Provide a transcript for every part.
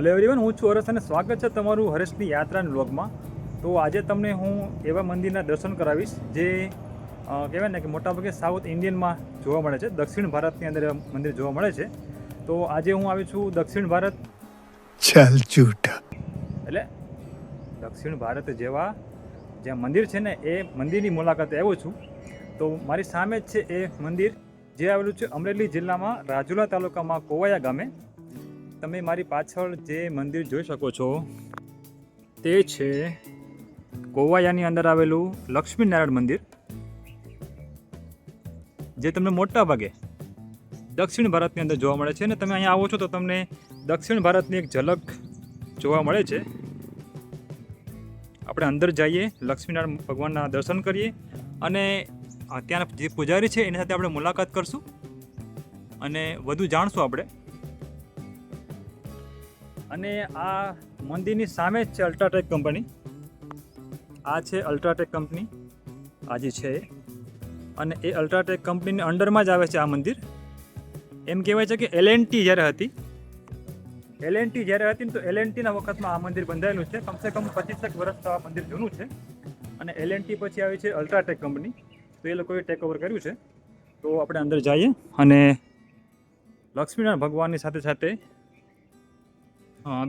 Hello everyone હું છું હરસ અને સ્વાગત છે તમારું હરેશની યાત્રાના લોગમાં તો આજે તમને હું એવા મંદિરના દર્શન કરાવીશ જે કહેવાય ને કે મોટાભાગે સાઉથ ઇન્ડિયનમાં જોવા મળે છે. દક્ષિણ ભારતની અંદર મંદિર જોવા મળે છે. તો આજે હું આવી છું દક્ષિણ ભારત. ચાલ એટલે દક્ષિણ ભારત જેવા જે મંદિર છે ને એ મંદિરની મુલાકાતે આવ્યો છું. તો મારી સામે જ છે એ મંદિર. જે આવેલું છે અમરેલી જિલ્લામાં રાજુલા તાલુકામાં કોવાયા ગામે. તમે મારી પાછળ જે મંદિર જોઈ શકો છો, તે છે કોવાયાની અંદર આવેલું લક્ષ્મીનારાયણ મંદિર, જે તમને મોટા ભાગે દક્ષિણ ભારતની અંદર જોવા મળે છે. અને તમે અહીંયા આવો છો તો તમને દક્ષિણ ભારતની એક ઝલક જોવા મળે છે. આપણે અંદર જઈએ, લક્ષ્મીનારાયણ ભગવાનના દર્શન કરીએ અને ત્યાં જે પૂજારી છે એની સાથે આપણે મુલાકાત કરશું અને વધુ જાણશું આપણે અને આ મંદિરની સામે જ છે અલ્ટ્રાટેક કંપની. આ છે અલ્ટ્રાટેક કંપની. આ જે છે અને એ અલ્ટ્રાટેક કંપનીની અંડરમાં જ આવે છે આ મંદિર. એમ કહેવાય છે કે એલએનટી જ્યારે હતી એલએનટી જ્યારે હતી ને તો એલએનટીના વખતમાં આ મંદિર બંધાયેલું છે. કમસે કમ પચીસેક વર્ષ તો આ મંદિર જૂનું છે. અને એલએનટી પછી આવી છે અલ્ટ્રાટેક કંપની. તો એ લોકોએ ટેક ઓવર કર્યું છે. તો આપણે અંદર જઈએ અને લક્ષ્મીનારાયણ ભગવાનની સાથે સાથે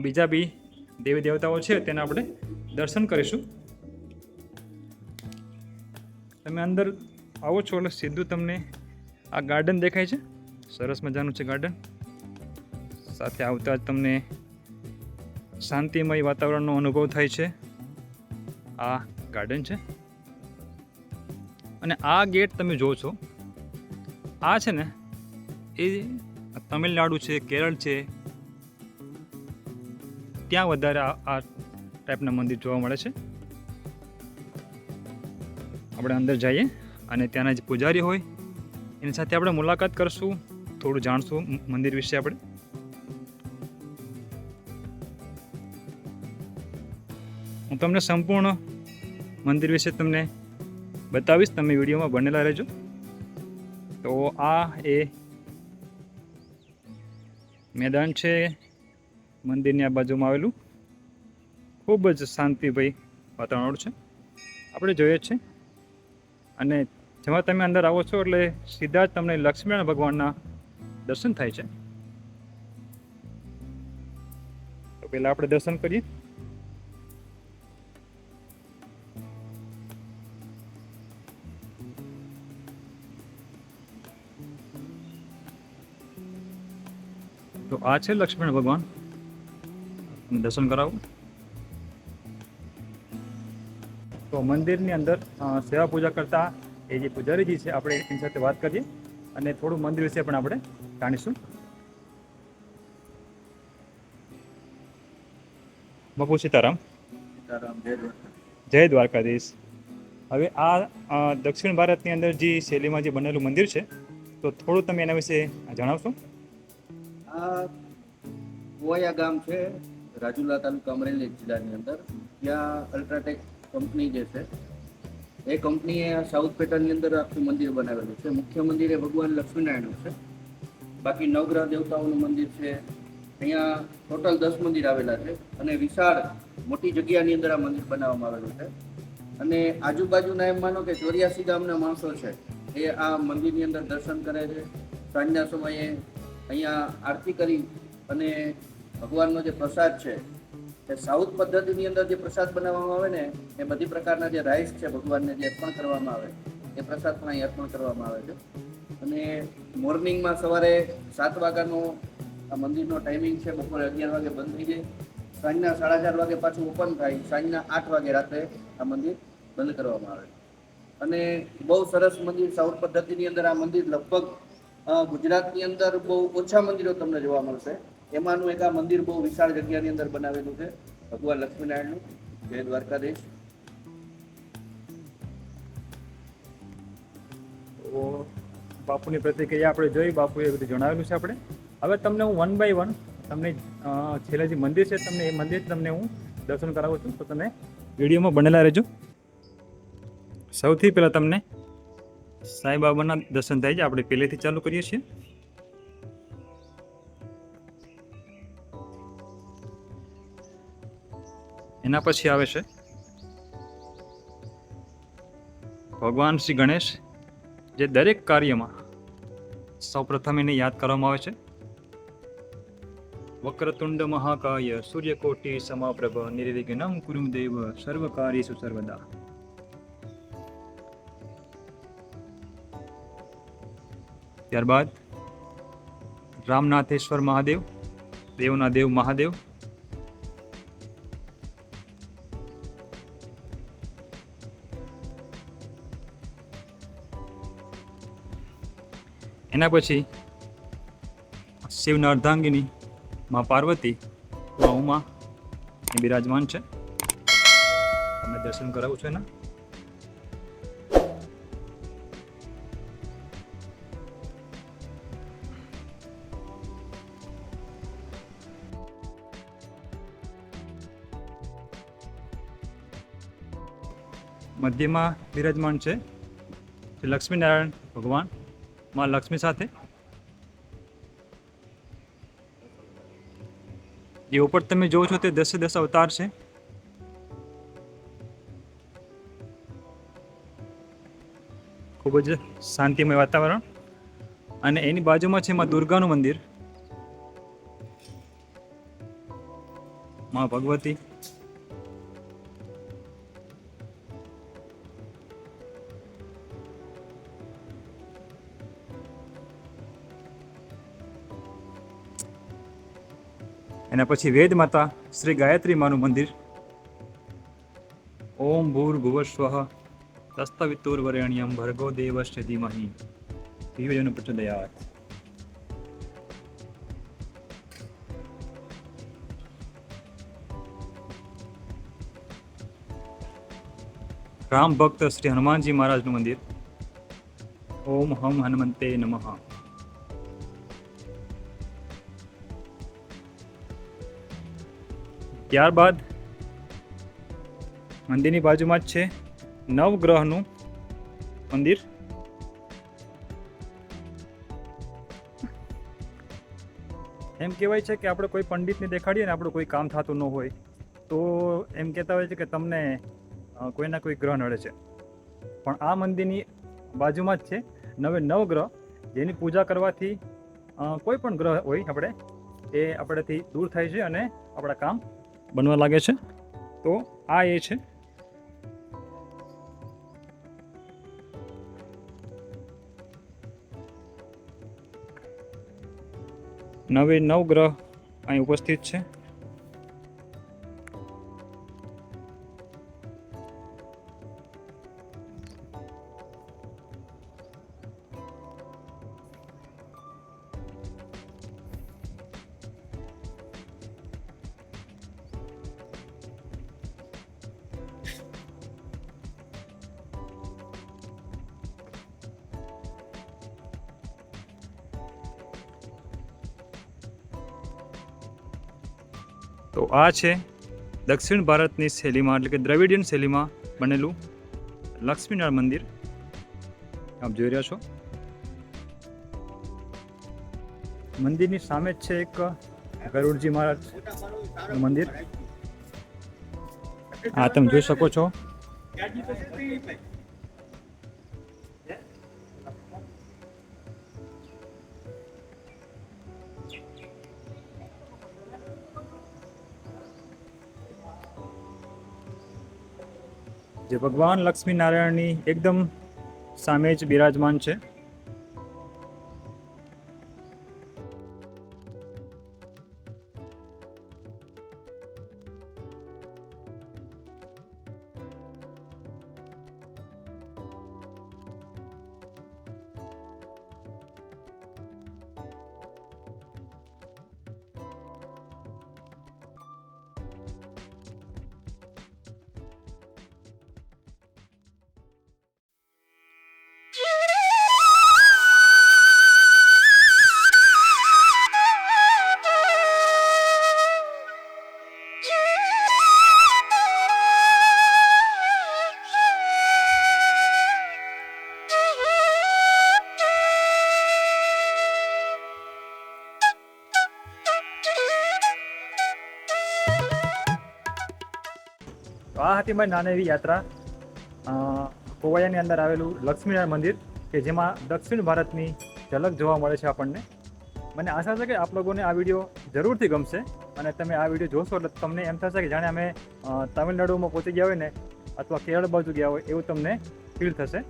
બીજા બી દેવી દેવતાઓ છે, તેના આપણે દર્શન કરીશું. તમે અંદર આવો છો એટલે સીધું તમને આ ગાર્ડન દેખાય છે. સરસ મજાનું છે ગાર્ડન સાથે આવતા જ તમને શાંતિમય વાતાવરણનો અનુભવ થાય છે. આ ગાર્ડન છે. અને આ ગેટ તમે જુઓ છો. આ છે ને, એ તમિલનાડુ છે, કેરળ છે ત્યાં વધારે આ આ ટાઈપના મંદિર જોવા મળે છે. આપણે અંદર જઈએ અને ત્યાંના જે પૂજારી હોય, એની સાથે આપણે મુલાકાત કરશું, થોડું જાણશું મંદિર વિશે આપણે. હું તમને સંપૂર્ણ મંદિર વિશે તમને બતાવીશ, તમે વિડીયોમાં બનેલા રહેજો. તો આ એ મેદાન છે મંદિરની આ બાજુમાં આવેલું. ખૂબ જ શાંતિભાઈ વાતાવરણ છે. આપણે જોઈએ છે. અને જેમાં તમે અંદર આવો છો એટલે સીધા જ તમને લક્ષ્મીનારાયણ ભગવાનના દર્શન થાય છે. તો પહેલાં આપણે દર્શન કરીએ. તો આ છે લક્ષ્મણ ભગવાન. દર્શન કરાવું. તો મંદિરની અંદર સેવા પૂજા કરતા એ જે પૂજારીજી છે આપણે એની સાથે વાત કરીએ અને થોડું મંદિર વિશે પણ આપણે જાણીશું. બાપુ સીતારામ. જય દ્વારકાધીશ. હવે આ દક્ષિણ ભારતની અંદર જે શૈલીમાં જે બનેલું મંદિર છે તો થોડું તમે એના વિશે જણાવશો? આ કુવાયા ગામ છે રાજુલા તાલુકા અમરેલી જિલ્લાની અંદર ત્યાં અલ્ટ્રાટેક કંપની જે છે, એ કંપનીએ સાઉથ પેટર્નની અંદર આખું મંદિર બનાવેલું છે. મુખ્ય મંદિર એ ભગવાન લક્ષ્મીનારાયણનું છે. બાકી નવગ્રહ દેવતાઓનું મંદિર છે. અહીંયા ટોટલ દસ મંદિર આવેલા છે અને વિશાળ મોટી જગ્યાની અંદર આ મંદિર બનાવવામાં આવેલું છે. અને આજુબાજુના એમ માનો કે ચોર્યાસી ગામના માણસો છે, એ આ મંદિરની અંદર દર્શન કરે છે. સાંજના સમયે અહીંયા આરતી કરી અને ભગવાનનો જે પ્રસાદ છે, એ સાઉથ પદ્ધતિની અંદર જે પ્રસાદ બનાવવામાં આવે ને, એ બધી પ્રકારના જે રાઈસ છે ભગવાનને જે અર્પણ કરવામાં આવે, એ પ્રસાદ પણ અહીં અર્પણ કરવામાં આવે છે. અને મોર્નિંગમાં સવારે સાત વાગ્યાનો આ મંદિરનો ટાઈમિંગ છે, બપોરે અગિયાર વાગે બંધ થઈ જાય. સાંજના સાડા ચાર વાગે પાછું ઓપન થાય, સાંજના આઠ વાગે રાત્રે આ મંદિર બંધ કરવામાં આવે. અને બહુ સરસ મંદિર સાઉથ પદ્ધતિની અંદર આ મંદિર લગભગ ગુજરાતની અંદર બહુ ઓછા મંદિરો તમને જોવા મળશે. એમાંનું એક આ મંદિર બહુ વિશાળ જગ્યાની અંદર બનાવેલું છે. ભગવાન લક્ષ્મીનારાયણનું, જય દ્વારકાધીશ. બાપુની પ્રતિક્રિયા આપણે જોઈ, બાપુએ બધું જણાવેલું છે આપણે. હવે તમને હું વન બાય વન તમને છેલ્લે જે મંદિર છે, તમને એ મંદિર તમને હું દર્શન કરાવું છું. તો તમે વિડીયોમાં બનેલા રહેજો. સૌથી પહેલાં તમને સાંઈબાબાના દર્શન થાય છે. આપણે પહેલેથી ચાલુ કરીએ છીએ. એના પછી આવે છે. ભગવાન શ્રી ગણેશ, જે દરેક કાર્યમાં સૌપ્રથમ એને યાદ કરવામાં આવે છે. વક્રતુંડ મહાકાય, સૂર્યકોટી સમાપ્રભ, નિર્વિઘ્નમ કુરુદેવ દેવ સર્વકાર્યેષુ સર્વદા. ત્યારબાદ રામનાથેશ્વર મહાદેવ, દેવના દેવ મહાદેવ એના પછી શિવના અર્ધાંગીની માં પાર્વતી માં એ બિરાજમાન છે. તમે દર્શન કરાવું છું એના. મધ્યમાં બિરાજમાન છે. લક્ષ્મીનારાયણ ભગવાન માં લક્ષ્મી સાથે? જે ઉપર તમે જોવો છો તે દસે દસ અવતાર છે. ખૂબ જ શાંતિમય વાતાવરણ. અને એની બાજુમાં છે માં દુર્ગાનું મંદિર. માં ભગવતી. એના પછી વેદ માતા શ્રી ગાયત્રી માનું મંદિર. ઓમ ભૂર ભુવસ્વ તસ્તવિતુર્વરેણ્યમ ભર્ગો દેવસ્ય ધીમહી. ધીરજન પ્રચોદયાત રામ ભક્ત શ્રી હનુમાનજી મહારાજનું મંદિર. ઓમ હમ હનુમંતે નમઃ. ત્યારબાદ મંદિરની બાજુમાં જ છે નવગ્રહનું મંદિર. એમ કહેવાય છે કે આપણે કોઈ પંડિતને દેખાડીએ ને આપણું કોઈ કામ થતું ન હોય, તો એમ કહેતા હોય છે કે તમને કોઈના કોઈ ગ્રહ નડે છે. પણ આ મંદિરની બાજુમાં જ છે નવે નવગ્રહ, જેની પૂજા કરવાથી કોઈ પણ ગ્રહ હોય આપણે, એ આપણેથી દૂર થાય છે અને આપણા કામ બનવા લાગે છે. તો આ એ છે. નવે નવ ગ્રહ અહીં ઉપસ્થિત છે. તો આ છે દક્ષિણ ભારતની શૈલીમાં એટલે કે દ્રવિડિયન શૈલીમાં બનેલું લક્ષ્મીનારાયણ મંદિર. આપ જોઈ રહ્યા છો. મંદિરની સામે જ છે એક ગરુડજી મહારાજ મંદિર. આ તમે જોઈ શકો છો. ભગવાન લક્ષ્મી નારાયણની એકદમ સામે જ બિરાજમાન છે. આ હતી મારી નાની એવી યાત્રા કોવાયાની અંદર આવેલું લક્ષ્મીનારાયણ મંદિર, કે જેમાં દક્ષિણ ભારતની ઝલક જોવા મળે છે આપણને. મને આશા છે કે આપ લોકોને આ વીડિયો જરૂરથી ગમશે અને તમે આ વીડિયો જોશો એટલે તમને એમ થશે કે જાણે અમે તમિલનાડુમાં પહોંચી ગયા હોય ને, અથવા કેરળ બાજુ ગયા હોય, એવું તમને ફીલ થશે.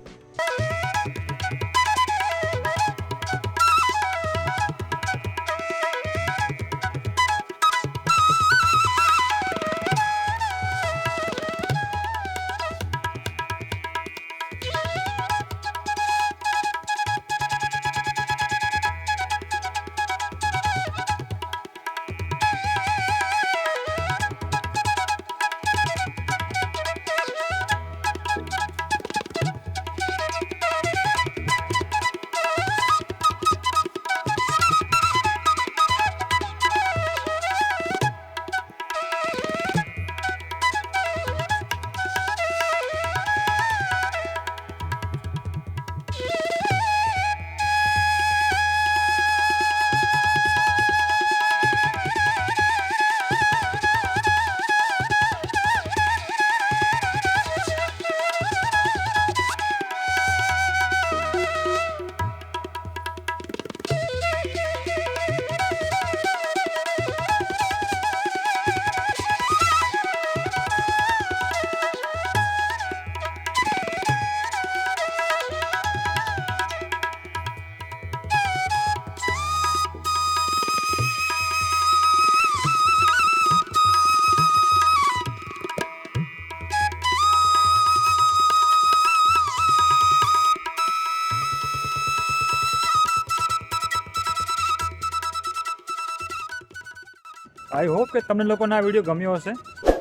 આઈ હોપ કે તમને લોકોને આ વીડિયો ગમ્યો હશે.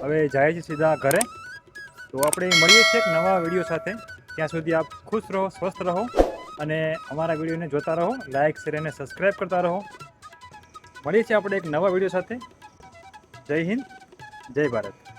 હવે જાય છે સીધા ઘરે. તો આપણે મળીએ છીએ એક નવા વીડિયો સાથે. ત્યાં સુધી આપ ખુશ રહો, સ્વસ્થ રહો અને અમારા વિડીયોને જોતા રહો લાઇક શેર અને સબસ્ક્રાઈબ કરતા રહો. મળીએ છીએ આપણે એક નવા વીડિયો સાથે. જય હિન્દ, જય ભારત.